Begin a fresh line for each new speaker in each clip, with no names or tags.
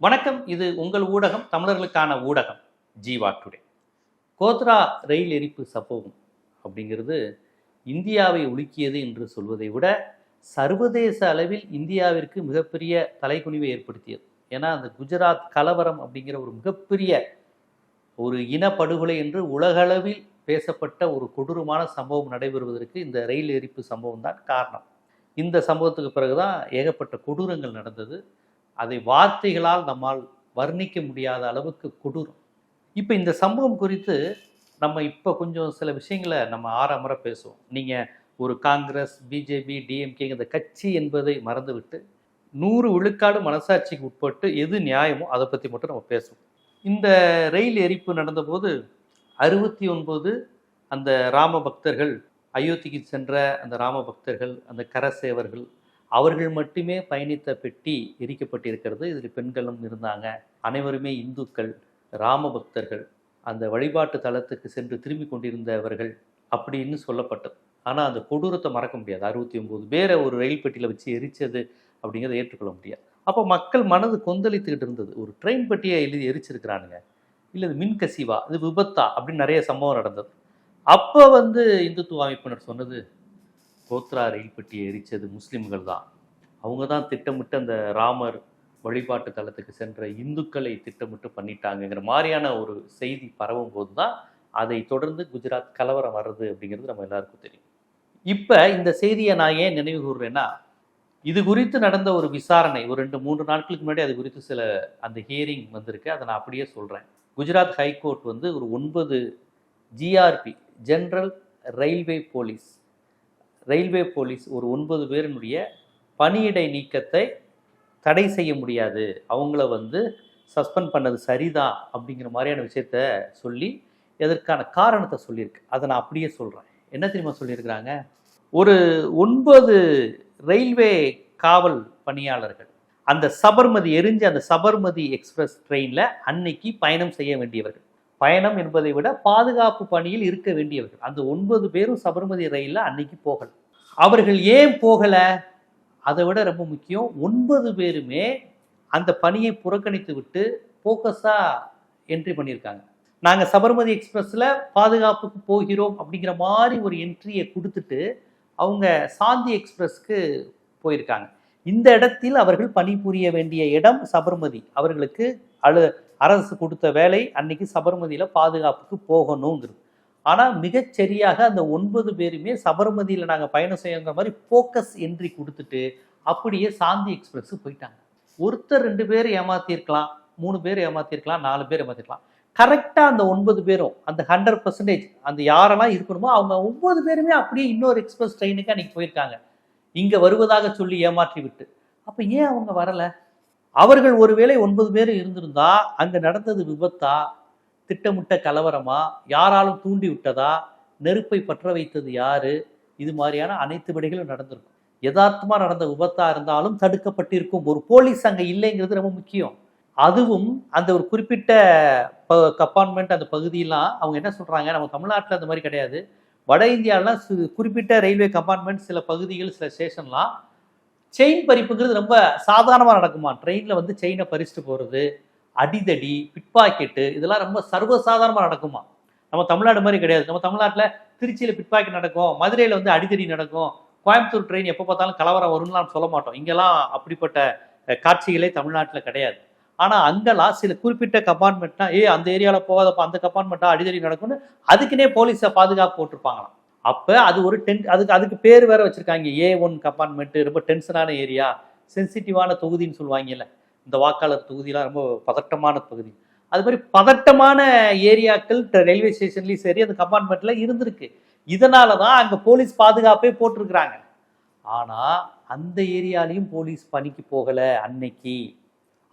வணக்கம். இது உங்கள் ஊடகம் தமிழர்களுக்கான ஊடகம் ஜீவா டுடே. கோத்ரா ரயில் எரிப்பு சம்பவம் அப்படிங்கிறது இந்தியாவை உலுக்கியது என்று சொல்வதை விட சர்வதேச அளவில் இந்தியாவிற்கு மிகப்பெரிய தலைக்குனிவை ஏற்படுத்தியது. ஏன்னா அந்த குஜராத் கலவரம் அப்படிங்கிற ஒரு மிகப்பெரிய ஒரு இனப்படுகொலை என்று உலகளவில் பேசப்பட்ட ஒரு கொடூரமான சம்பவம் நடைபெறுவதற்கு இந்த ரயில் எரிப்பு சம்பவம் தான் காரணம். இந்த சம்பவத்துக்கு பிறகுதான் ஏகப்பட்ட கொடூரங்கள் நடந்தது. அதை வார்த்தைகளால் நம்மால் வர்ணிக்க முடியாத அளவுக்கு கொடூரம். இப்போ இந்த சம்பவம் குறித்து நம்ம இப்போ கொஞ்சம் சில விஷயங்களை நம்ம ஆறாமற பேசுவோம். நீங்கள் ஒரு காங்கிரஸ் பிஜேபி டிஎம்கே இந்த கட்சி என்பதை மறந்துவிட்டு நூறு விழுக்காடு மனசாட்சிக்கு உட்பட்டு எது நியாயமோ அதை பற்றி மட்டும் நம்ம பேசுவோம். இந்த ரயில் எரிப்பு நடந்தபோது அறுபத்தி ஒன்பது அந்த ராம பக்தர்கள் அயோத்திக்கு சென்ற அந்த ராம பக்தர்கள் அந்த கரசேவர்கள் அவர்கள் மட்டுமே பயணித்த பெட்டி எரிக்கப்பட்டிருக்கிறது. இதில் பெண்களும் இருந்தாங்க. அனைவருமே இந்துக்கள் ராம பக்தர்கள் அந்த வழிபாட்டு தலத்துக்கு சென்று திரும்பி கொண்டிருந்தவர்கள் அப்படின்னு சொல்லப்பட்டது. ஆனால் அந்த கொடூரத்தை மறக்க முடியாது. அறுபத்தி ஒம்பது பேரை ஒரு ரயில் பெட்டியில் வச்சு எரிச்சது அப்படிங்கிறத ஏற்றுக்கொள்ள முடியாது. அப்போ மக்கள் மனது கொந்தளித்துக்கிட்டு இருந்தது. ஒரு ட்ரெயின் பெட்டியை எழுதி எரிச்சிருக்கிறானுங்க. இல்லை இது மின்கசிவா இது விபத்தா அப்படின்னு நிறைய சம்பவம் நடந்தது. அப்போ வந்து இந்துத்துவ அமைப்பினர் சொன்னது கோத்ரா ரயில் பெட்டியை எரித்தது முஸ்லீம்கள் தான். அவங்க தான் திட்டமிட்டு அந்த ராமர் வழிபாட்டு தலத்துக்கு சென்ற இந்துக்களை திட்டமிட்டு பண்ணிட்டாங்கங்கிற மாதிரியான ஒரு செய்தி பரவும் போது தான் அதை தொடர்ந்து குஜராத் கலவரம் வர்றது அப்படிங்கிறது நம்ம எல்லாருக்கும் தெரியும். இப்போ இந்த செய்தியை நான் ஏன் நினைவு கூறுறேன்னா இது குறித்து நடந்த ஒரு விசாரணை ஒரு ரெண்டு மூன்று நாட்களுக்கு முன்னாடி அது குறித்து சில அந்த ஹியரிங் வந்திருக்கு. அதை நான் அப்படியே சொல்கிறேன் குஜராத் ஹைகோர்ட் வந்து ஒரு ஒன்பது GRP general railway police railway police ஒரு ஒன்பது பேரினுடைய பணியிடை நீக்கத்தை தடை செய்ய முடியாது. அவங்கள வந்து சஸ்பெண்ட் பண்ணது சரிதான் அப்படிங்கிற மாதிரியான விஷயத்த சொல்லி எதற்கான காரணத்தை சொல்லியிருக்கு. அதை நான் அப்படியே சொல்கிறேன் என்ன தெரியுமா சொல்லியிருக்கிறாங்க? ஒரு ஒன்பது ரயில்வே காவல் பணியாளர்கள் அந்த சபர்மதி எரிஞ்ச அந்த சபர்மதி எக்ஸ்பிரஸ் ட்ரெயினில் அன்னைக்கு பயணம் செய்ய வேண்டியவர்கள். பயணம் என்பதை விட பாதுகாப்பு பணியில் இருக்க வேண்டியவர்கள். அந்த ஒன்பது பேரும் சபர்மதி ரயிலில் அன்னைக்கு போகல. அவர்கள் ஏன் போகலை? அதை விட ரொம்ப முக்கியம் ஒன்பது பேருமே அந்த பணியை புறக்கணித்து விட்டு ஃபோக்கஸாக என்ட்ரி பண்ணியிருக்காங்க. நாங்கள் சபர்மதி எக்ஸ்பிரஸில் பாதுகாப்புக்கு போகிறோம் அப்படிங்கிற மாதிரி ஒரு என்ட்ரியை கொடுத்துட்டு அவங்க சாந்தி எக்ஸ்பிரஸ்க்கு போயிருக்காங்க. இந்த இடத்தில் அவர்கள் பணிபுரிய வேண்டிய இடம் சபர்மதி. அவர்களுக்கு அழு அரசு கொடுத்த வேலை அன்னைக்கு சபர்மதியில் பாதுகாப்புக்கு போகணுங்கிறது ஆனால் மிகச்சரியாக அந்த ஒன்பது பேருமே சபர்மதியில் நாங்கள் பயணம் செய்யுங்கிற மாதிரி ஃபோக்கஸ் என்ட்ரி கொடுத்துட்டு அப்படியே சாந்தி எக்ஸ்பிரஸ் போயிட்டாங்க. ஒருத்தர் ரெண்டு பேர் ஏமாத்திருக்கலாம் மூணு பேர் ஏமாத்திருக்கலாம் நாலு பேர் ஏமாத்திருக்கலாம். கரெக்டாக அந்த ஒன்பது பேரும் அந்த ஹண்ட்ரட் பர்சன்டேஜ் அந்த யாரெல்லாம் இருக்கணுமோ அவங்க ஒன்பது பேருமே அப்படியே இன்னொரு எக்ஸ்பிரஸ் ட்ரெயினுக்கு அன்னைக்கு போயிருக்காங்க. இங்கே வருவதாக சொல்லி ஏமாற்றி விட்டு அப்போ ஏன் அவங்க வரலை? அவர்கள் ஒருவேளை ஒன்பது பேர் இருந்திருந்தா அங்கே நடந்தது விபத்தா? திட்டமிட்ட கலவரமா? யாராலும் தூண்டி விட்டதா? நெருப்பை பற்ற வைத்தது யாரு? இது மாதிரியான அனைத்து விடைகளும் நடந்திருக்கும். யதார்த்தமாக நடந்த விபத்தாக இருந்தாலும் தடுக்கப்பட்டிருக்கும். ஒரு போலீஸ் அங்கே இல்லைங்கிறது ரொம்ப முக்கியம். அதுவும் அந்த ஒரு குறிப்பிட்ட கப்பார்ட்மெண்ட் அந்த பகுதியெல்லாம் அவங்க என்ன சொல்கிறாங்க நம்ம தமிழ்நாட்டில் அந்த மாதிரி கிடையாது. வட இந்தியாவிலாம் சு- குறிப்பிட்ட ரயில்வே கம்பார்ட்மெண்ட் சில பகுதிகள் சில ஸ்டேஷன்லாம் செயின் பறிப்புங்கிறது ரொம்ப சாதாரணமாக நடக்குமா? ட்ரெயினில் வந்து செயினை பறிச்சுட்டு போகிறது அடிதடி பிட்பாக்கெட்டு இதெல்லாம் ரொம்ப சர்வசாதாரணமாக நடக்குமா? நம்ம தமிழ்நாடு மாதிரி கிடையாது. நம்ம தமிழ்நாட்டில் திருச்சியில் பிட்பாக்கெட் நடக்கும் மதுரையில் வந்து அடிதடி நடக்கும் கோயம்புத்தூர் ட்ரெயின் எப்போ பார்த்தாலும் கலவரம் வரும்லாம் சொல்ல மாட்டோம். இங்கெல்லாம் அப்படிப்பட்ட காட்சிகளே தமிழ்நாட்டில் கிடையாது. ஆனால் அங்கெல்லாம் சில குறிப்பிட்ட கம்பார்ட்மெண்ட்னா ஏ அந்த ஏரியாவில் போகாதப்ப அந்த கம்பார்ட்மெண்ட்டாக அடிதடி நடக்கும்னு அதுக்குன்னே போலீஸை பாதுகாப்பு போட்டிருப்பாங்களாம். அப்போ அது ஒரு டென் அதுக்கு அதுக்கு பேர் வேற வச்சிருக்காங்க. ஏ ஒன் கம்பார்ட்மெண்ட்டு ரொம்ப டென்ஷனான ஏரியா சென்சிட்டிவான தொகுதின்னு சொல்லுவாங்கல்ல. இந்த வாக்காளர் தொகுதியெலாம் ரொம்ப பதட்டமான பகுதி அது மாதிரி பதட்டமான ஏரியாக்கள் ரயில்வே ஸ்டேஷன்லேயும் சரி அந்த கம்பார்ட்மெண்ட்டில் இருந்திருக்கு. இதனால தான் அங்கே போலீஸ் பாதுகாப்பே போட்டிருக்கிறாங்க. ஆனால் அந்த ஏரியாலையும் போலீஸ் பணிக்கு போகலை அன்னைக்கு.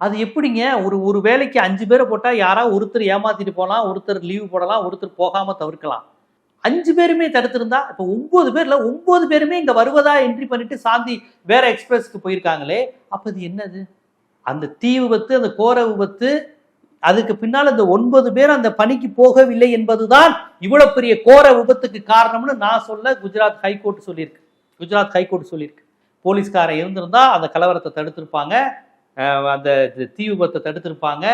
அது எப்படிங்க? ஒரு ஒரு வேலைக்கு அஞ்சு பேரை போட்டால் யாராவது ஒருத்தர் ஏமாத்திட்டு போகலாம் ஒருத்தர் லீவு போடலாம் ஒருத்தர் போகாமல் தவிர்க்கலாம். அஞ்சு பேருமே தடுத்திருந்தா இப்போ ஒன்பது பேர்ல ஒன்பது பேருமே இங்க வருவதா என்ட்ரி பண்ணிட்டு சாந்தி வேற எக்ஸ்பிரஸ்க்கு போயிருக்காங்களே அப்ப அது என்னது? அந்த தீ விபத்து அந்த கோர விபத்து அதுக்கு பின்னால் அந்த ஒன்பது பேர் அந்த பணிக்கு போகவில்லை என்பதுதான் இவ்வளவு பெரிய கோர விபத்துக்கு காரணம்னு நான் சொல்ல குஜராத் ஹைகோர்ட் சொல்லியிருக்கு. குஜராத் ஹைகோர்ட் சொல்லியிருக்கு. போலீஸ்காரன் இருந்திருந்தா அந்த கலவரத்தை தடுத்திருப்பாங்க அந்த தீ விபத்தை தடுத்திருப்பாங்க.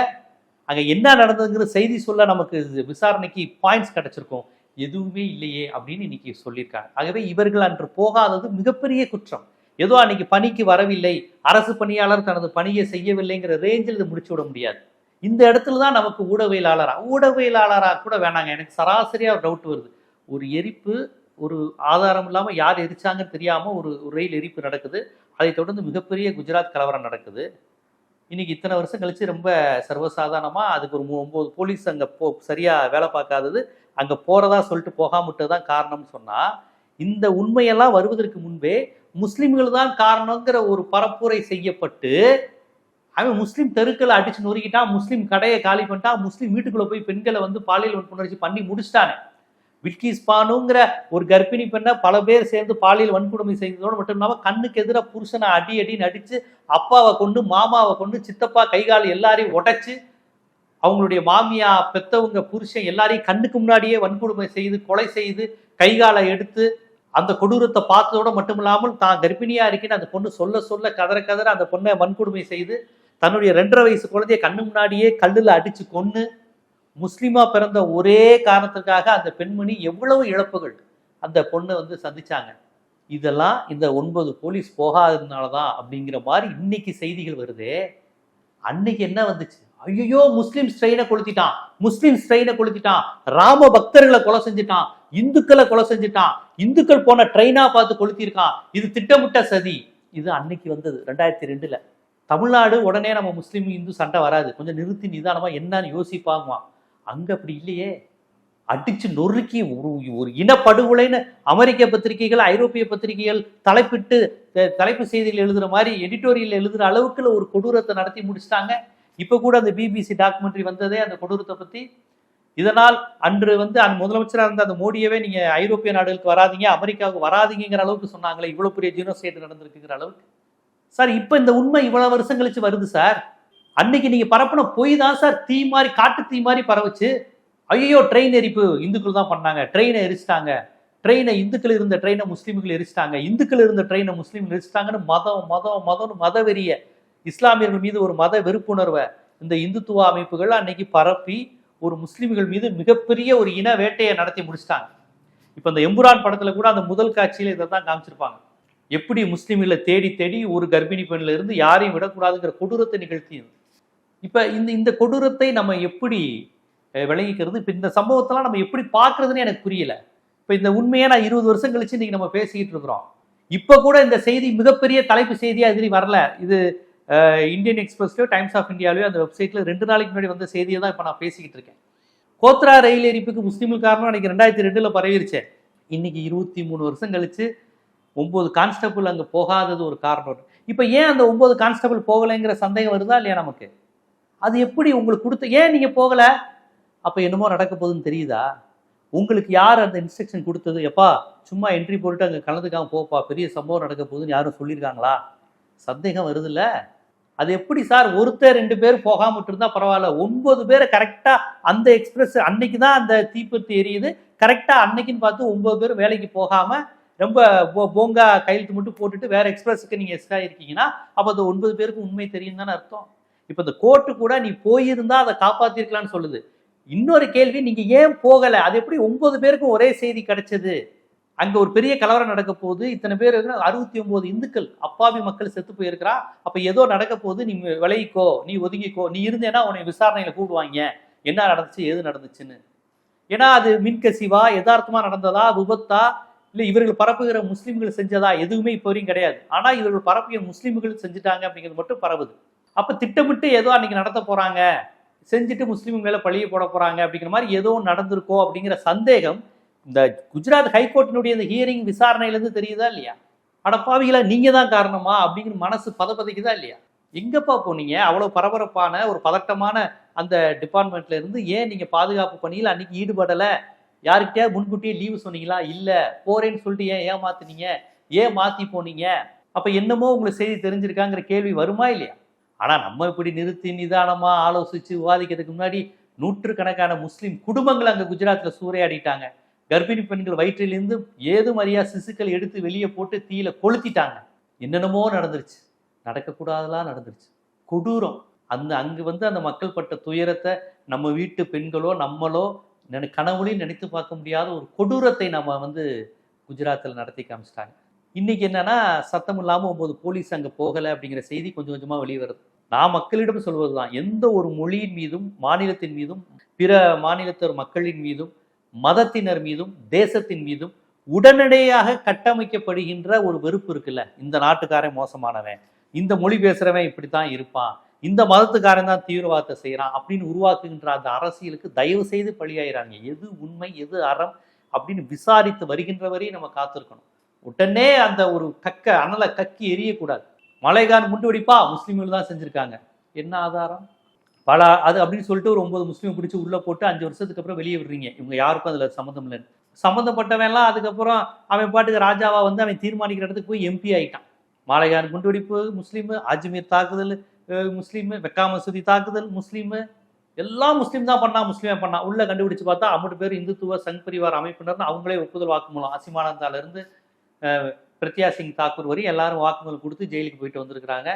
அங்கே என்ன நடந்ததுங்கிற செய்தி சொல்ல நமக்கு இது விசாரணைக்கு பாயிண்ட்ஸ் கிடைச்சிருக்கும். எதுவுமே இல்லையே அப்படின்னு இன்னைக்கு சொல்லியிருக்காங்க. ஆகவே இவர்கள் அன்று போகாதது மிகப்பெரிய குற்றம். ஏதோ அன்னைக்கு பணிக்கு வரவில்லை அரசு பணியாளர் தனது பணியை செய்யவில்லைங்கிற ரேஞ்சில் இது முடிச்சு விட முடியாது. இந்த இடத்துல தான் நமக்கு ஊடகவியலாளரா ஊடகவியலாளராக கூட வேணாங்க. எனக்கு சராசரியாக ஒரு டவுட் வருது. ஒரு எரிப்பு ஒரு ஆதாரம் இல்லாமல் யார் எரிச்சாங்கன்னு தெரியாமல் ஒரு ரயில் எரிப்பு நடக்குது. அதை தொடர்ந்து மிகப்பெரிய குஜராத் கலவரம் நடக்குது. இன்னைக்கு இத்தனை வருஷம் கழிச்சு ரொம்ப சர்வசாதாரணமாக அதுக்கு ஒரு மூ- போலீஸ் அங்கே போ சரியாக வேலை பார்க்காதது. அங்கே போகிறதா சொல்லிட்டு போகாமட்டு தான் காரணம்னு சொன்னால் இந்த உண்மையெல்லாம் வருவதற்கு முன்பே முஸ்லீம்கள் தான் காரணங்கிற ஒரு பரப்புரை செய்யப்பட்டு அவன் முஸ்லீம் தெருக்களை அடிச்சு நொறுக்கிட்டான் முஸ்லீம் கடையை காலி பண்ணிட்டான் முஸ்லீம் வீட்டுக்குள்ளே போய் பெண்களை வந்து பாலியல் வன்புணர்ச்சி பண்ணி முடிச்சிட்டானே. வில்கிஸ் பானுங்கிற ஒரு கர்ப்பிணி பெண்ணை பல பேர் சேர்ந்து பாலியல் வன்கொடுமை செய்ததோடு மட்டும் இல்லாமல் கண்ணுக்கு எதிராக புருஷனை அடி அடின்னு அடித்து அப்பாவை கொண்டு மாமாவை கொண்டு சித்தப்பா கைகால் எல்லாரையும் உடைச்சு அவங்களுடைய மாமியா பெத்தவங்க புருஷன் எல்லாரையும் கண்ணுக்கு முன்னாடியே வன்கொடுமை செய்து கொலை செய்து கைகாலை எடுத்து அந்த கொடூரத்தை பார்த்ததோட மட்டும் இல்லாமல் தான் கர்ப்பிணியா இருக்கேன்னு அந்த பொண்ணு சொல்ல சொல்ல கதற கதற அந்த பொண்ணை வன்கொடுமை செய்து தன்னுடைய ரெண்டரை வயசு குழந்தைய கண்ணு முன்னாடியே கல்லில் அடிச்சு கொன்று முஸ்லீமா பிறந்த ஒரே காரணத்துக்காக அந்த பெண்மணி எவ்வளவு இழப்புகள் அந்த பொண்ணை வந்து சந்திச்சாங்க. இதெல்லாம் இந்த ஒன்பது போலீஸ் போகாததுனால தான் அப்படிங்கிற மாதிரி இன்னைக்கு செய்திகள் வருதே. அன்னைக்கு என்ன வந்துச்சு? ஐயோ முஸ்லீம் ஸ்ட்ரெயினை கொளுத்திட்டான். முஸ்லீம் ஸ்ட்ரெயினை கொளுத்திட்டான். ராம பக்தர்களை கொலை செஞ்சுட்டான். இந்துக்களை கொலை செஞ்சுட்டான். இந்துக்கள் போன ட்ரெயினா பார்த்து கொளுத்திருக்கான் இது திட்டமிட்ட சதி. இது அன்னைக்கு வந்தது ரெண்டாயிரத்தி ரெண்டுல. தமிழ்நாடு உடனே நம்ம முஸ்லீம் இந்து சண்டை வராது. கொஞ்சம் நிறுத்தி நிதானமா என்னன்னு யோசிப்பாங்குவான் அங்க அப்படி இல்லையே. அடிச்சு நொறுக்கி ஒரு ஒரு இனப்படுகொலைன்னு அமெரிக்க பத்திரிகைகள் ஐரோப்பிய பத்திரிகைகள் தலைப்பிட்டு தலைப்பு செய்திகள் எழுதுற மாதிரி எடிட்டோரியல் எழுதுற அளவுக்குள்ள ஒரு கொடூரத்தை நடத்தி முடிச்சிட்டாங்க. இப்போ கூட அந்த பிபிசி டாக்குமெண்ட்ரி வந்ததே அந்த கொடூரத்தை பற்றி இதனால் அன்று வந்து அந்த முதலமைச்சராக இருந்த அந்த மோடியவே நீங்கள் ஐரோப்பிய நாடுகளுக்கு வராதீங்க அமெரிக்காவுக்கு வராதீங்கிற அளவுக்கு சொன்னாங்களே இவ்வளோ பெரிய ஜீனோசைட் நடந்திருக்குங்கிற அளவுக்கு. சார் இப்போ இந்த உண்மை இவ்வளோ வருஷம் கழிச்சு வருது சார் அன்னைக்கு நீங்கள் பரப்புன பொய் தான் சார் தீ மாதிரி காட்டு தீ மாதிரி பரவுச்சு. ஐயோ ட்ரெயின் எரிப்பு இந்துக்கள் தான் பண்ணாங்க. ட்ரெயினை எரிச்சிட்டாங்க. ட்ரெயினை இந்துக்கள் இருந்த ட்ரெயினை முஸ்லீம்கள் எரிச்சிட்டாங்க. இந்துக்கள் இருந்த ட்ரெயினை முஸ்லீம்கள் எரிச்சிட்டாங்கன்னு மதம் மதம் மதம்னு மதவெறிய இஸ்லாமியர்கள் மீது ஒரு மத வெறுப்புணர்வை இந்த இந்துத்துவ அமைப்புகள் அன்னைக்கு பரப்பி ஒரு முஸ்லீம்கள் மீது மிகப்பெரிய ஒரு இன வேட்டையை நடத்தி முடிச்சிட்டாங்க. இப்போ இந்த எம்புரான் படத்தில் கூட அந்த முதல் காட்சியில் இதை தான் காமிச்சிருப்பாங்க. எப்படி முஸ்லீம்களை தேடி தேடி ஒரு கர்ப்பிணி பெண்ணில் இருந்து யாரையும் விடக்கூடாதுங்கிற கொடூரத்தை நிகழ்த்தியது. இப்போ இந்த இந்த கொடூரத்தை நம்ம எப்படி விளங்கிக்கிறது? இப்போ இந்த சம்பவத்தெல்லாம் நம்ம எப்படி பார்க்குறதுன்னு எனக்கு புரியல. இப்போ இந்த உண்மையை நான் இருபது வருஷம் கழிச்சு இன்னைக்கு நம்ம பேசிக்கிட்டு இருக்கிறோம். இப்போ கூட இந்த செய்தி மிகப்பெரிய தலைப்பு செய்தியாக எதிரி வரல. இது இந்தியன் எக்ஸ்பிரஸ்லயோ டைம்ஸ் ஆஃப் இந்தியாலயோ அந்த வெப்சைட்ல ரெண்டு நாளைக்கு முன்னாடி வந்த செய்தியை தான் இப்போ நான் பேசிக்கிட்டு இருக்கேன். கோத்ரா ரயில் எரிப்புக்கு முஸ்லீம்கள் காரணம் அன்னைக்கு ரெண்டாயிரத்தி ரெண்டுல பரவிருச்சேன் இன்னைக்கு இருபத்தி மூணு வருஷம் கழிச்சு ஒன்பது கான்ஸ்டபிள் அங்க போகாதது ஒரு காரணம். இப்போ ஏன் அந்த ஒன்பது கான்ஸ்டபிள் போகலைங்கிற சந்தேகம் வருதா இல்லையா நமக்கு? அது எப்படி உங்களுக்கு கொடுத்த ஏன் நீங்க போகல? அப்ப என்னமோ நடக்க போகுதுன்னு தெரியுதா? உங்களுக்கு யார் அந்த இன்ஸ்ட்ரக்ஷன் கொடுத்தது? எப்பா சும்மா என்ட்ரி போட்டு அங்கே கலந்துக்காம போப்பா பெரிய சம்பவம் நடக்க போகுதுன்னு யாரும் சொல்லியிருக்காங்களா? சந்தேகம் வருதுல்ல. அது எப்படி சார் ஒருத்தர் ரெண்டு பேர் போகாம விட்டுருந்தா பரவாயில்ல? ஒன்பது பேரை கரெக்டா அந்த எக்ஸ்பிரஸ் அன்னைக்கு தான் அந்த தீப்பத்தி எரியுது. கரெக்டா அன்னைக்குன்னு பார்த்து ஒன்பது பேர் வேலைக்கு போகாம ரொம்ப போங்கா கையெழுத்து மட்டும் போட்டுட்டு வேற எக்ஸ்பிரஸுக்கு நீங்க எக்ஸ்ட்ரா இருக்கீங்கன்னா அப்போ அந்த ஒன்பது பேருக்கு உண்மை தெரியும் தானே அர்த்தம். இப்போ இந்த கோர்ட்டு கூட நீ போயிருந்தா அதை காப்பாத்திருக்கலாம்னு சொல்லுது. இன்னொரு கேள்வி நீங்க ஏன் போகலை? அது எப்படி ஒன்பது பேருக்கும் ஒரே செய்தி கிடைச்சது? அங்க ஒரு பெரிய கலவரம் நடக்க போகுது இத்தனை பேர் இருக்கிற அறுபத்தி ஒன்பது இந்துக்கள். அப்பாவி மக்கள் செத்து போயிருக்கிறா. அப்ப ஏதோ நடக்க போகுது. நீ விளையிக்கோ நீ ஒதுங்கிக்கோ நீ இருந்தேன்னா உன்னை விசாரணையில கூடுவாங்க. என்ன நடந்துச்சு? எது நடந்துச்சுன்னு. ஏன்னா அது மின்கசிவா யதார்த்தமா நடந்ததா விபத்தா? இல்ல இவர்கள் பரப்புகிற முஸ்லீம்கள் செஞ்சதா? எதுவுமே இப்போ வரையும் கிடையாது. ஆனா இவர்கள் பரப்பிய முஸ்லீம்கள் செஞ்சுட்டாங்க அப்படிங்கிறது மட்டும் பரவுது. அப்ப திட்டமிட்டு ஏதோ அன்னைக்கு நடத்த போறாங்க. செஞ்சுட்டு முஸ்லீம் மேல பழிய போட போறாங்க அப்படிங்கிற மாதிரி ஏதோ நடந்திருக்கோ அப்படிங்கிற சந்தேகம் இந்த குஜராத் ஹைகோர்ட்டினுடைய இந்த ஹியரிங் விசாரணையிலேருந்து தெரியுதா இல்லையா? அடப்பாவிகளா நீங்க தான் காரணமா? அப்படிங்கிற மனசு பதப்பதைக்குதா இல்லையா? எங்கப்பா போனீங்க? அவ்வளோ பரபரப்பான ஒரு பதட்டமான அந்த டிபார்ட்மெண்ட்ல இருந்து ஏன் நீங்க பாதுகாப்பு பணியில் அன்னைக்கு ஈடுபடலை? யாருக்கிட்டே முன்கூட்டியே லீவு சொன்னீங்களா? இல்லை போறேன்னு சொல்லிட்டு ஏன் ஏமாத்துனீங்க? ஏன் மாத்தி போனீங்க? அப்ப என்னமோ உங்களுக்கு செய்தி தெரிஞ்சிருக்காங்கிற கேள்வி வருமா இல்லையா? ஆனா நம்ம இப்படி நிறுத்தி நிதானமா ஆலோசிச்சு விவாதிக்கிறதுக்கு முன்னாடி நூற்றுக்கணக்கான முஸ்லீம் குடும்பங்கள் அங்க குஜராத்ல சூறையாடிட்டாங்க. கர்ப்பிணி பெண்கள் வயிற்றிலிருந்து ஏதும் அறியா சிசுக்கள் எடுத்து வெளியே போட்டு தீயில கொளுத்திட்டாங்க. என்னென்னமோ நடந்துருச்சு. நடக்கக்கூடாதெல்லாம் நடந்துருச்சு. கொடூரம். அந்த அங்கு வந்து அந்த மக்கள் பட்ட துயரத்தை நம்ம வீட்டு பெண்களோ நம்மளோ நினை கனவுலையும் நினைத்து பார்க்க முடியாத ஒரு கொடூரத்தை நம்ம வந்து குஜராத்தில் நடத்தி காமிச்சிட்டாங்க. இன்னைக்கு என்னன்னா சத்தம் இல்லாமல் ஒம்போது போலீஸ் அங்கே போகலை அப்படிங்கிற செய்தி கொஞ்சம் கொஞ்சமாக வெளியே வருது. நான் மக்களிடம் சொல்வது தான் எந்த ஒரு மொழியின் மீதும் மாநிலத்தின் மீதும் பிற மாநிலத்தர் மக்களின் மீதும் மதத்தினர் மீதும் தேசத்தின் மீதும் உடனடியாக கட்டமைக்கப்படுகின்ற ஒரு வெறுப்பு இருக்குல்ல? இந்த நாட்டுக்காரன் மோசமானவன். இந்த மொழி பேசுறவன் இப்படித்தான் இருப்பான். இந்த மதத்துக்காரன் தான் தீவிரவாதத்தை செய்கிறான் அப்படின்னு உருவாக்குகின்ற அந்த அரசியலுக்கு தயவு செய்து பழியாயிறாங்க எது உண்மை எது அறம் அப்படின்னு விசாரித்து வருகின்ற வரையும் நம்ம காத்திருக்கணும். உடனே அந்த ஒரு கக்க அனலை கக்கி எரியக்கூடாது. மலைகான் குண்டு வெடிப்பா முஸ்லீம்கள் தான் செஞ்சிருக்காங்க. என்ன ஆதாரம்? பல அது அப்படின்னு சொல்லிட்டு ஒரு ஒன்பது முஸ்லீம் பிடிச்சி உள்ளே போட்டு அஞ்சு வருஷத்துக்கு அப்புறம் வெளியே விடுறீங்க. இவங்க யாருக்கும் அதில் சம்மந்தம் இல்லைன்னு. சம்மந்தப்பட்டவன்லாம் அதுக்கப்புறம் அவன் பாட்டுக்கு ராஜாவா வந்து அவன் தீர்மானிக்கிற இடத்துக்கு போய் எம்பி ஆயிட்டான். மாலையார் குண்டுவெடிப்பு முஸ்லீமு அஜ்மீர் தாக்குதல் முஸ்லீமு வெக்கா மசூதி தாக்குதல் முஸ்லீமு எல்லாம் முஸ்லீம் தான் பண்ணா முஸ்லீமே பண்ணா. உள்ள கண்டுபிடிச்சு பார்த்தா அம்மட்டு பேர் இந்துத்துவ சங் பரிவார் அமைப்பினர்னு அவங்களே ஒப்புதல் வாக்குமூலம் அசிமானந்தால இருந்து பிரத்யா சிங் தாக்கூர் வரை எல்லாரும் வாக்குமூலம் கொடுத்து ஜெயிலுக்கு போயிட்டு வந்திருக்கிறாங்க.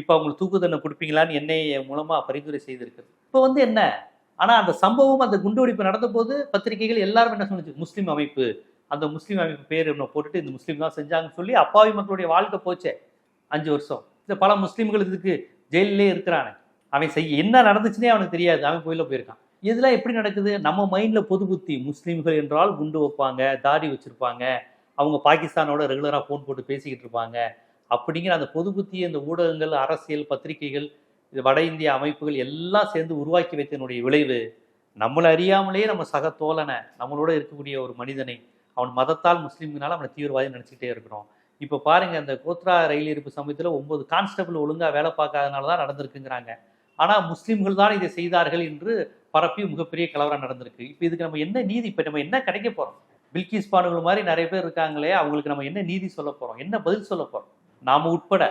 இப்போ அவங்களுக்கு தூக்கு தண்டனை கொடுப்பீங்களான்னு என்னை மூலமாக பரிந்துரை செய்திருக்கு இப்போ வந்து என்ன? ஆனால் அந்த சம்பவம் அந்த குண்டுவெடிப்பு நடந்த போது பத்திரிகைகள் எல்லாரும் என்ன சொன்னுச்சு? முஸ்லீம் அமைப்பு அந்த முஸ்லீம் அமைப்பு பேர் என்ன போட்டுட்டு இந்த முஸ்லீம் தான் செஞ்சாங்கன்னு சொல்லி அப்பாவி மக்களுடைய வாழ்க்கை போச்சே அஞ்சு வருஷம். இந்த பல முஸ்லீம்கள் இதுக்கு ஜெயிலே இருக்கிறானே. அவன் செய்ய என்ன நடந்துச்சுன்னே அவனுக்கு தெரியாது. அவன் கோயிலில் போயிருக்கான். இதெல்லாம் எப்படி நடக்குது? நம்ம மைண்டில் பொது புத்தி முஸ்லீம்கள் என்றால் குண்டு வைப்பாங்க தாடி வச்சுருப்பாங்க. அவங்க பாகிஸ்தானோட ரெகுலராக ஃபோன் போட்டு பேசிக்கிட்டு இருப்பாங்க. அப்படிங்கிற அந்த பொது புத்தியை அந்த ஊடகங்கள் அரசியல் பத்திரிகைகள் இது வட இந்திய அமைப்புகள் எல்லாம் சேர்ந்து உருவாக்கி வைத்தனுடைய விளைவு நம்மளை அறியாமலேயே நம்ம சக தோழனை நம்மளோட இருக்கக்கூடிய ஒரு மனிதனை அவன் மதத்தால் முஸ்லீம்னால அவனை தீவிரவாதி நினச்சிக்கிட்டே இருக்கிறோம். இப்போ பாருங்க அந்த கோத்ரா ரயில் இருப்பு சமயத்தில் ஒன்பது கான்ஸ்டபிள் ஒழுங்காக வேலை பார்க்காதனால தான் நடந்திருக்குங்கிறாங்க. ஆனால் முஸ்லீம்கள் தான் இதை செய்தார்கள் என்று பரப்பி மிகப்பெரிய கலவரம் நடந்திருக்கு. இப்போ இதுக்கு நம்ம என்ன நீதி? இப்போ நம்ம என்ன கிடைக்க போகிறோம் பில்கிஸ் பானுகள் மாதிரி நிறைய பேர் இருக்காங்களே அவங்களுக்கு நம்ம என்ன நீதி சொல்ல போகிறோம் என்ன பதில் சொல்ல போகிறோம் நாம் உட்பட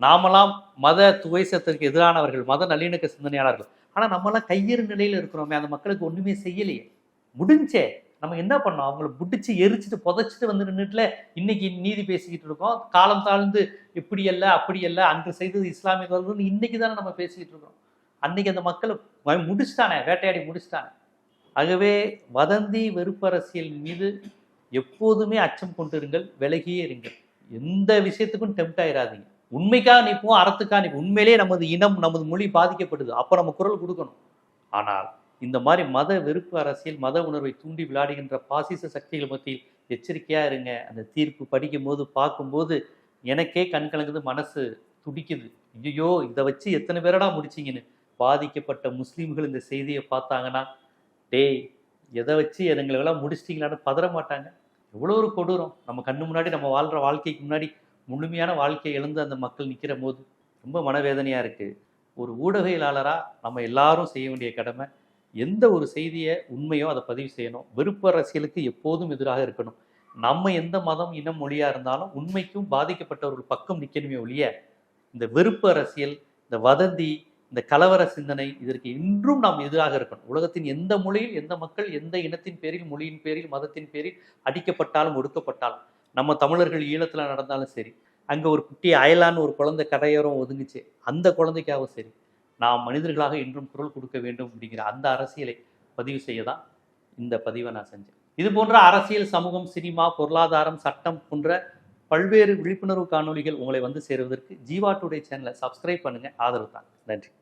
நாமெல்லாம் மத துவைசத்திற்கு எதிரானவர்கள் மத நல்லிணக்க சிந்தனையாளர்கள். ஆனால் நம்மளாம் கையெறு நிலையில் இருக்கிறோமே அந்த மக்களுக்கு ஒன்றுமே செய்யலையே. முடிஞ்சே நம்ம என்ன பண்ணோம்? அவங்கள முடிச்சு எரிச்சிட்டு புதைச்சிட்டு வந்து நின்றுட்டுல இன்னைக்கு நீதி பேசிக்கிட்டு இருக்கோம். காலம் தாழ்ந்து இப்படி அல்ல அப்படி அல்ல அன்று செய்தது இஸ்லாமியர்கள் இன்னைக்கு தானே நம்ம பேசிக்கிட்டு இருக்கோம் அன்னைக்கு அந்த மக்களை முடிச்சிட்டானே வேட்டையாடி முடிச்சிட்டானே. ஆகவே வதந்தி வெறுப்பரசியல் மீது எப்போதுமே அச்சம் கொண்டிருங்கள் விலகியே இருங்கள். எந்த விஷயத்துக்கும் டெம்ட் ஆயிடாதீங்க உண்மைக்காக நிற்போம் அறத்துக்காக நிற்போம் உண்மையிலேயே நமது இனம் நமது மொழி பாதிக்கப்படுது. அப்போ நம்ம குரல் கொடுக்கணும். ஆனால் இந்த மாதிரி மத வெறுப்பு அரசியல் மத உணர்வை தூண்டி விளையாடுகின்ற பாசிச சக்திகள் மத்தியில் எச்சரிக்கையாக இருங்க. அந்த தீர்ப்பு படிக்கும் போது பார்க்கும்போது எனக்கே கண் கலங்குது மனசு துடிக்குது. ஐயோ இதை வச்சு எத்தனை பேரடா முடிச்சிங்கன்னு. பாதிக்கப்பட்ட முஸ்லீம்கள் இந்த செய்தியை பார்த்தாங்கன்னா டேய் எதை வச்சு எங்களெல்லாம் முடிச்சிட்டிங்களான்னு பதற மாட்டாங்க. எவ்வளோ ஒரு கொடூரம். நம்ம கண்ணு முன்னாடி நம்ம வாழ்கிற வாழ்க்கைக்கு முன்னாடி முழுமையான வாழ்க்கையை எழுந்து அந்த மக்கள் நிற்கிற போது ரொம்ப மனவேதனையாக இருக்குது ஒரு ஊடகையாளராக நம்ம எல்லாரும் செய்ய வேண்டிய கடமை எந்த ஒரு செய்தியை உண்மையோ அதை பதிவு செய்யணும். விருப்ப அரசியலுக்கு எப்போதும் எதிராக இருக்கணும். நம்ம எந்த மதம் இனம் மொழியாக இருந்தாலும் உண்மைக்கும் பாதிக்கப்பட்டவர்கள் பக்கம் நிற்கணுமே ஒழிய இந்த வெறுப்பு அரசியல் இந்த வதந்தி இந்த கலவர சிந்தனை இதற்கு இன்றும் நாம் எதிராக இருக்கணும். உலகத்தின் எந்த மொழியில் எந்த மக்கள் எந்த இனத்தின் பேரில் மொழியின் பேரில் மதத்தின் பேரில் அடிக்கப்பட்டாலும் ஒடுக்கப்பட்டாலும் நம்ம தமிழர்கள் ஈழத்தில் நடந்தாலும் சரி அங்கே ஒரு குட்டி அயலான்னு ஒரு குழந்தை கடையோரம் ஒதுங்குச்சு அந்த குழந்தைக்காகவும் சரி நாம் மனிதர்களாக இன்றும் குரல் கொடுக்க வேண்டும் அப்படிங்கிற அந்த அரசியலை பதிவு செய்ய தான் இந்த பதிவை நான் செஞ்சேன். இது போன்ற அரசியல் சமூகம் சினிமா பொருளாதாரம் சட்டம் போன்ற பல்வேறு விழிப்புணர்வு காணொளிகள் உங்களை வந்து சேருவதற்கு ஜீவா டுடே சேனலை சப்ஸ்கிரைப் பண்ணுங்க. ஆதரவு தாங்க. நன்றி.